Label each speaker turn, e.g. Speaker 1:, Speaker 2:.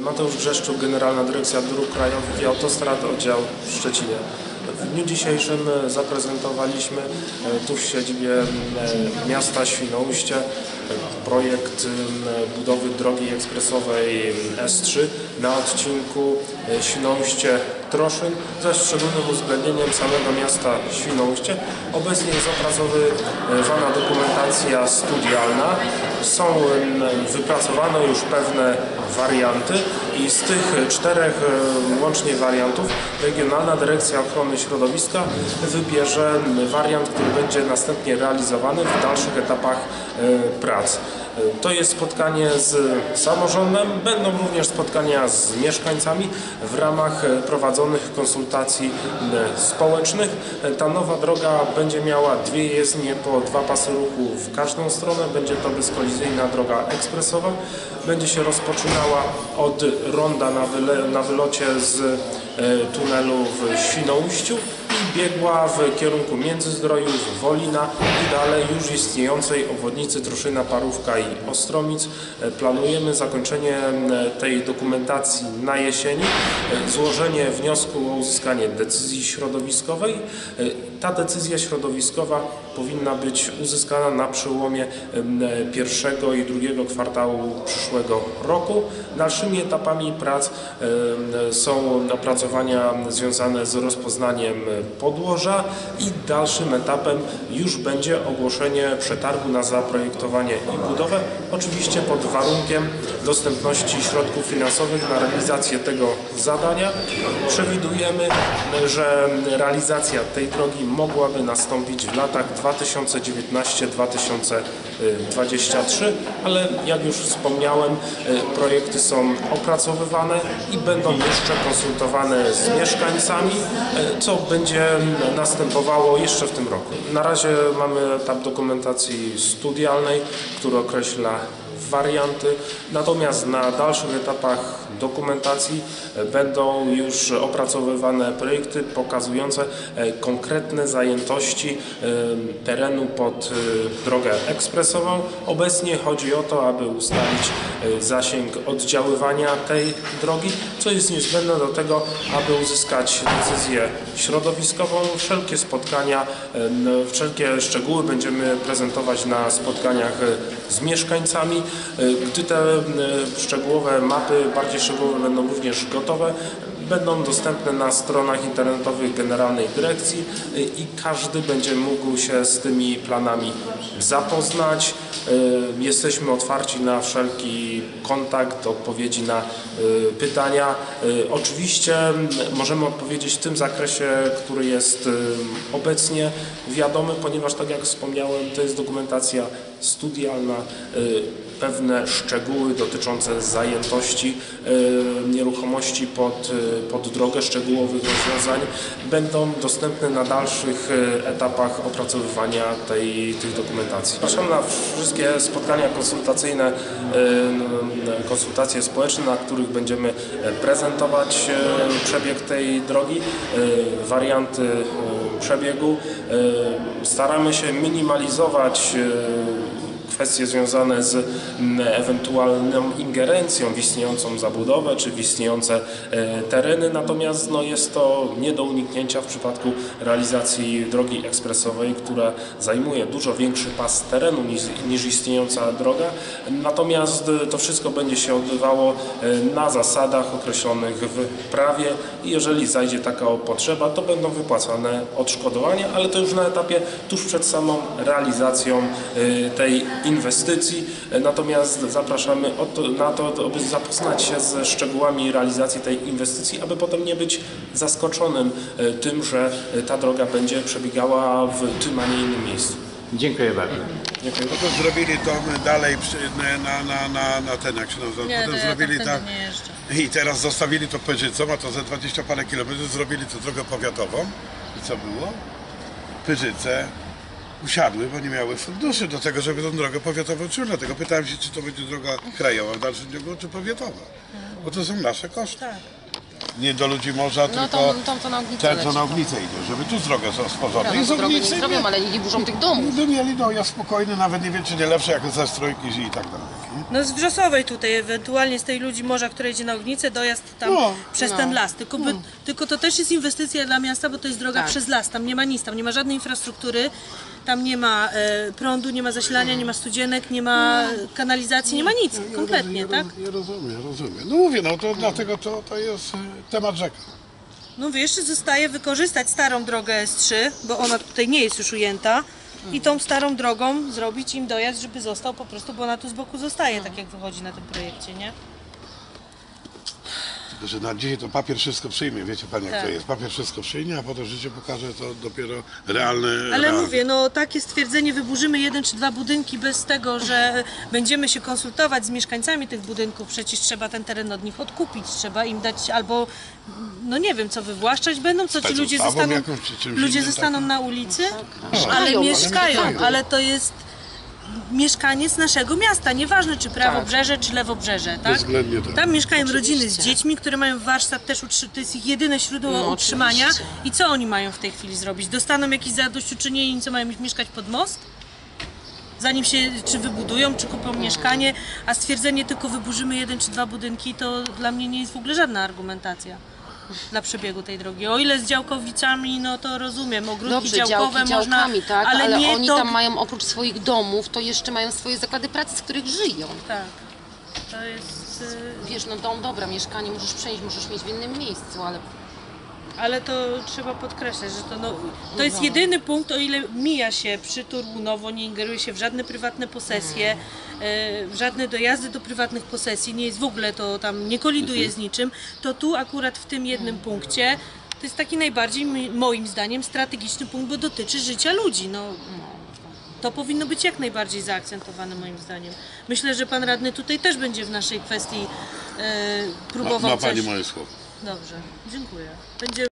Speaker 1: Mateusz Brzeszczuk, Generalna Dyrekcja Dróg Krajowych i Autostrad, oddział w Szczecinie. W dniu dzisiejszym zaprezentowaliśmy e, tu w siedzibie e, miasta Świnoujście projekt budowy drogi ekspresowej m, S3 na odcinku e, Świnoujście-Troszyn ze szczególnym uwzględnieniem samego miasta Świnoujście. Obecnie jest opracowywana dokumentacja studialna. Są wypracowane już pewne warianty i z tych czterech e, łącznie wariantów Regionalna Dyrekcja Ochrony Środowiska wybierze wariant, który będzie następnie realizowany w dalszych etapach e, prac. To jest spotkanie z samorządem, będą również spotkania z mieszkańcami w ramach prowadzonych konsultacji społecznych. Ta nowa droga będzie miała dwie jezdnie po dwa pasy ruchu w każdą stronę. Będzie to bezkolizyjna droga ekspresowa. Będzie się rozpoczynała od ronda na, wyle, na wylocie z e, tunelu w Świnoujściu biegła w kierunku Międzyzdrojów, Wolina i dalej już istniejącej obwodnicy Troszyna, Parówka i Ostromic. E, Planujemy zakończenie tej dokumentacji na jesieni, e, złożenie wniosku o uzyskanie decyzji środowiskowej. E, Ta decyzja środowiskowa powinna być uzyskana na przełomie pierwszego i drugiego kwartału przyszłego roku. Dalszymi etapami prac są opracowania związane z rozpoznaniem podłoża i dalszym etapem już będzie ogłoszenie przetargu na zaprojektowanie i budowę, oczywiście pod warunkiem dostępności środków finansowych na realizację tego zadania. Przewidujemy, że realizacja tej drogi mogłaby nastąpić w latach 2019-2023, ale jak już wspomniałem, e, projekty są opracowywane i będą jeszcze konsultowane z mieszkańcami, e, co będzie następowało jeszcze w tym roku. Na razie mamy etap dokumentacji studialnej, który określa warianty, natomiast na dalszych etapach dokumentacji e, będą już opracowywane projekty pokazujące e, konkretne zajętości e, terenu pod drogę ekspresową. Obecnie chodzi o to, aby ustalić zasięg oddziaływania tej drogi, co jest niezbędne do tego, aby uzyskać decyzję środowiskową. Wszelkie spotkania, wszelkie szczegóły będziemy prezentować na spotkaniach z mieszkańcami. E, Gdy te e, szczegółowe mapy, bardziej szczegółowe będą również gotowe, będą dostępne na stronach internetowych Generalnej Dyrekcji e, i każdy będzie mógł się z tymi planami zapoznać. Jesteśmy otwarci na wszelki kontakt, odpowiedzi na pytania. Oczywiście możemy odpowiedzieć w tym zakresie, który jest obecnie wiadomy, ponieważ tak jak wspomniałem, to jest dokumentacja studialna, pewne szczegóły dotyczące zajętości e, nieruchomości pod, e, pod drogę, szczegółowych rozwiązań będą dostępne na dalszych e, etapach opracowywania tej, tych dokumentacji. Zapraszam na wszystkie spotkania konsultacyjne, konsultacje społeczne, na których będziemy prezentować przebieg tej drogi, warianty przebiegu. Staramy się minimalizować kwestie związane z mm, ewentualną ingerencją w istniejącą zabudowę czy w istniejące e, tereny, natomiast no, jest to nie do uniknięcia w przypadku realizacji drogi ekspresowej, która zajmuje dużo większy pas terenu niż, niż istniejąca droga, natomiast e, to wszystko będzie się odbywało e, na zasadach określonych w prawie i jeżeli zajdzie taka potrzeba, to będą wypłacane odszkodowania, ale to już na etapie tuż przed samą realizacją tej inwestycji. E, Natomiast zapraszamy to, na to, aby zapoznać się ze szczegółami realizacji tej inwestycji, aby potem nie być zaskoczonym e, tym, że ta droga będzie przebiegała w tym, a nie innym miejscu.
Speaker 2: Dziękuję bardzo.
Speaker 1: Dziękuję.
Speaker 3: Potem zrobili to dalej przy, na, na, na, na ten, jak się nazywa,
Speaker 4: Nie,
Speaker 3: potem
Speaker 4: to ja
Speaker 3: zrobili
Speaker 4: tam
Speaker 3: tak
Speaker 4: jeżdżę.
Speaker 3: i teraz zostawili to Pyrzycą, a to ze 20 parę kilometrów, zrobili to drogę powiatową i co było? Pyrzyce usiadły, bo nie miały funduszy do tego, żeby tą drogę powiatową utrzymać. Dlatego pytałem się, czy to będzie droga krajowa w dalszym ciągu, czy powiatowa. Bo to są nasze koszty. Nie do ludzi morza,
Speaker 4: No
Speaker 3: tylko
Speaker 4: tą, tą, co na ognicy
Speaker 3: ten, co
Speaker 4: leci.
Speaker 3: na Ognicę idzie, żeby tu z drogę stworzono.
Speaker 4: No,
Speaker 3: I z
Speaker 4: to drogi nie zrobią, ale nie burzą tych domów.
Speaker 3: by mieli no, ja spokojny, nawet nie wiem, czy nie lepsze jak ze strójki i tak dalej.
Speaker 2: No z Wrzosowej tutaj, ewentualnie z tej ludzi morza, która idzie na Ognicę, dojazd tam
Speaker 3: No,
Speaker 2: przez
Speaker 4: no.
Speaker 2: ten las. Tylko, by, tylko to też jest inwestycja dla miasta, bo to jest droga
Speaker 4: Tak.
Speaker 2: przez las. Tam nie ma nic, tam nie ma żadnej infrastruktury, tam nie ma e, prądu, nie ma zasilania, nie ma studzienek, nie ma kanalizacji, nie ma nic, kompletnie,
Speaker 3: ja,
Speaker 2: tak?
Speaker 3: Ja rozumiem, rozumiem. No mówię, no to dlatego to, to jest e, temat rzeka.
Speaker 2: No jeszcze zostaje wykorzystać starą drogę S3, bo ona tutaj nie jest już ujęta. I tą starą drogą zrobić im dojazd, żeby został po prostu, bo ona tu z boku zostaje, tak jak wychodzi na tym projekcie, nie?
Speaker 3: Że na dzisiaj to papier wszystko przyjmie, wiecie Pani jak
Speaker 2: Tak.
Speaker 3: to jest. Papier wszystko przyjmie, a potem życie pokaże to dopiero realne.
Speaker 2: Ale
Speaker 3: realne.
Speaker 2: mówię, no takie stwierdzenie, wyburzymy jeden czy dwa budynki bez tego, że będziemy się konsultować z mieszkańcami tych budynków, przecież trzeba ten teren od nich odkupić, trzeba im dać albo, no nie wiem, co wywłaszczać będą, co ci ludzie zostaną,
Speaker 3: jakąś czy czymś
Speaker 2: ludzie
Speaker 3: innym
Speaker 2: zostaną
Speaker 3: takim?
Speaker 2: na ulicy, ale
Speaker 4: Mieszkają,
Speaker 2: mieszkają,
Speaker 3: mieszkają.
Speaker 2: ale to jest mieszkaniec naszego miasta, nieważne czy prawobrzeże, czy lewobrzeże, tak?
Speaker 3: Bezwzględnie tak.
Speaker 2: Tam mieszkają rodziny z
Speaker 4: Oczywiście.
Speaker 2: dziećmi, które mają warsztat też, utrzy- to jest ich jedyne źródło
Speaker 4: No,
Speaker 2: utrzymania.
Speaker 4: oczywiście.
Speaker 2: I co oni mają w tej chwili zrobić? Dostaną jakieś zadośćuczynienie i co mają mieszkać pod most? Zanim się czy wybudują, czy kupią mieszkanie, a stwierdzenie tylko wyburzymy jeden czy dwa budynki, to dla mnie nie jest w ogóle żadna argumentacja dla przebiegu tej drogi. O ile z działkowicami, no to rozumiem, ogródki
Speaker 4: Dobrze,
Speaker 2: działkowe
Speaker 4: działki
Speaker 2: można,
Speaker 4: działkami, tak, ale,
Speaker 2: ale, nie
Speaker 4: oni
Speaker 2: to...
Speaker 4: tam mają oprócz swoich domów, to jeszcze mają swoje zakłady pracy, z których żyją.
Speaker 2: Tak, to jest... y,
Speaker 4: Wiesz, no dom, dobra, mieszkanie możesz przejść, możesz mieć w innym miejscu, ale
Speaker 2: Ale to trzeba podkreślać, że to, no, to jest jedyny punkt, o ile mija się przy Turbunowo, nie ingeruje się w żadne prywatne posesje, e, w żadne dojazdy do prywatnych posesji, nie jest w ogóle to tam, nie koliduje z niczym, to tu akurat w tym jednym punkcie to jest taki najbardziej, moim zdaniem, strategiczny punkt, bo dotyczy życia ludzi. No, to powinno być jak najbardziej zaakcentowane moim zdaniem. Myślę, że pan radny tutaj też będzie w naszej kwestii e,
Speaker 3: Ma,
Speaker 2: próbował
Speaker 3: ma Pani
Speaker 2: coś...
Speaker 3: moje słowo.
Speaker 2: Dobrze, dziękuję. Będzie